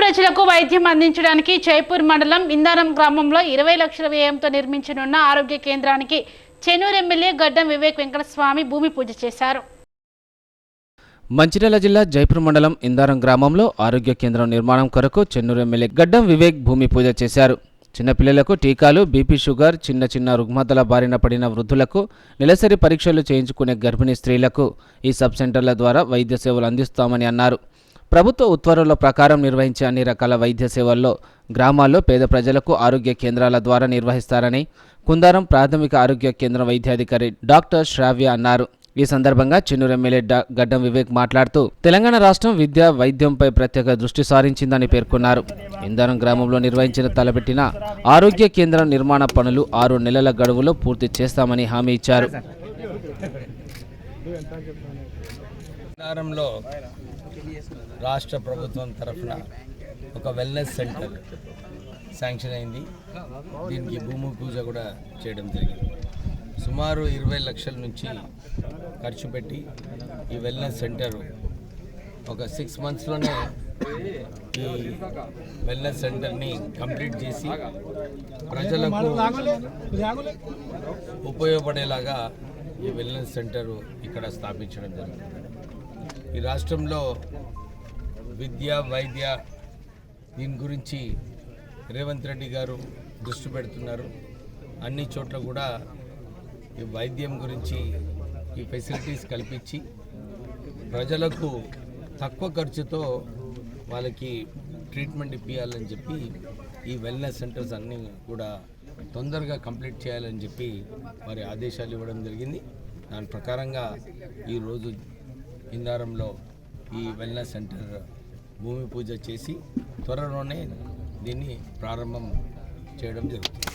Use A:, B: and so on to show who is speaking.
A: ప్రజలకు వైద్యం అందించడానికి జైపూర్ మండలం ఇందారం గ్రామంలో ఇరవై లక్షల వ్యయంతో నిర్మించనున్న ఆరోగ్య కేంద్రానికి చెన్నూరు ఎమ్మెల్యే గడ్డం వివేక్ వెంకటస్వామి భూమి పూజ చేశారు.
B: మంచిర్యాల జిల్లా జైపూర్ మండలం ఇందారం గ్రామంలో ఆరోగ్య కేంద్రం నిర్మాణం కొరకు చెన్నూరు ఎమ్మెల్యే గడ్డం వివేక్ భూమి పూజ చేశారు. చిన్నపిల్లలకు టీకాలు బీపీ షుగర్ చిన్న చిన్న రుగ్మతల బారిన పడిన వృద్ధులకు నెలసరి పరీక్షలు చేయించుకునే గర్భిణీ స్త్రీలకు ఈ సబ్ సెంటర్ల ద్వారా వైద్య సేవలు అందిస్తామని అన్నారు. ప్రభుత్వ ఉత్తర్వుల ప్రకారం నిర్వహించే అన్ని రకాల వైద్య సేవల్లో గ్రామాల్లో పేద ప్రజలకు ఆరోగ్య కేంద్రాల ద్వారా నిర్వహిస్తారని కుందారం ప్రాథమిక ఆరోగ్య కేంద్రం వైద్యాధికారి డాక్టర్ శ్రావ్య అన్నారు. ఈ సందర్భంగా చెన్నూరు ఎమ్మెల్యే డా- గడ్డం వివేక్ మాట్లాడుతూ తెలంగాణ రాష్ట్రం విద్య వైద్యంపై ప్రత్యేక దృష్టి సారించిందని పేర్కొన్నారు. ఇందారం గ్రామంలో నిర్వహించిన తలపెట్టిన ఆరోగ్య కేంద్రం నిర్మాణ పనులు ఆరు నెలల గడువులో పూర్తి చేస్తామని హామీ ఇచ్చారు.
C: నగరంలో రాష్ట్ర ప్రభుత్వం తరఫున ఒక వెల్నెస్ సెంటర్ శాంక్షన్ అయింది. దీనికి భూమి పూజ కూడా చేయడం జరిగింది. సుమారు ఇరవై లక్షల నుంచి ఖర్చు పెట్టి ఈ వెల్నెస్ సెంటర్ ఒక సిక్స్ మంత్స్లోనే ఈ వెల్నెస్ సెంటర్ని కంప్లీట్ చేసి ప్రజలకు ఉపయోగపడేలాగా ఈ వెల్నెస్ సెంటర్ ఇక్కడ స్థాపించడం జరిగింది. ఈ రాష్ట్రంలో విద్య వైద్య దీని గురించి రేవంత్ రెడ్డి గారు దృష్టి పెడుతున్నారు. అన్ని చోట్ల కూడా ఈ వైద్యం గురించి ఈ ఫెసిలిటీస్ కల్పించి ప్రజలకు తక్కువ ఖర్చుతో వాళ్ళకి ట్రీట్మెంట్ ఇప్పించాలని చెప్పి ఈ వెల్నెస్ సెంటర్స్ అన్నీ కూడా తొందరగా కంప్లీట్ చేయాలని చెప్పి మరి ఆదేశాలు ఇవ్వడం జరిగింది. దాని ప్రకారంగా ఈరోజు ఇందారంలో ఈ వెల్నెస్ సెంటర్ భూమి పూజ చేసి త్వరలోనే దీన్ని ప్రారంభం చేయడం జరుగుతుంది.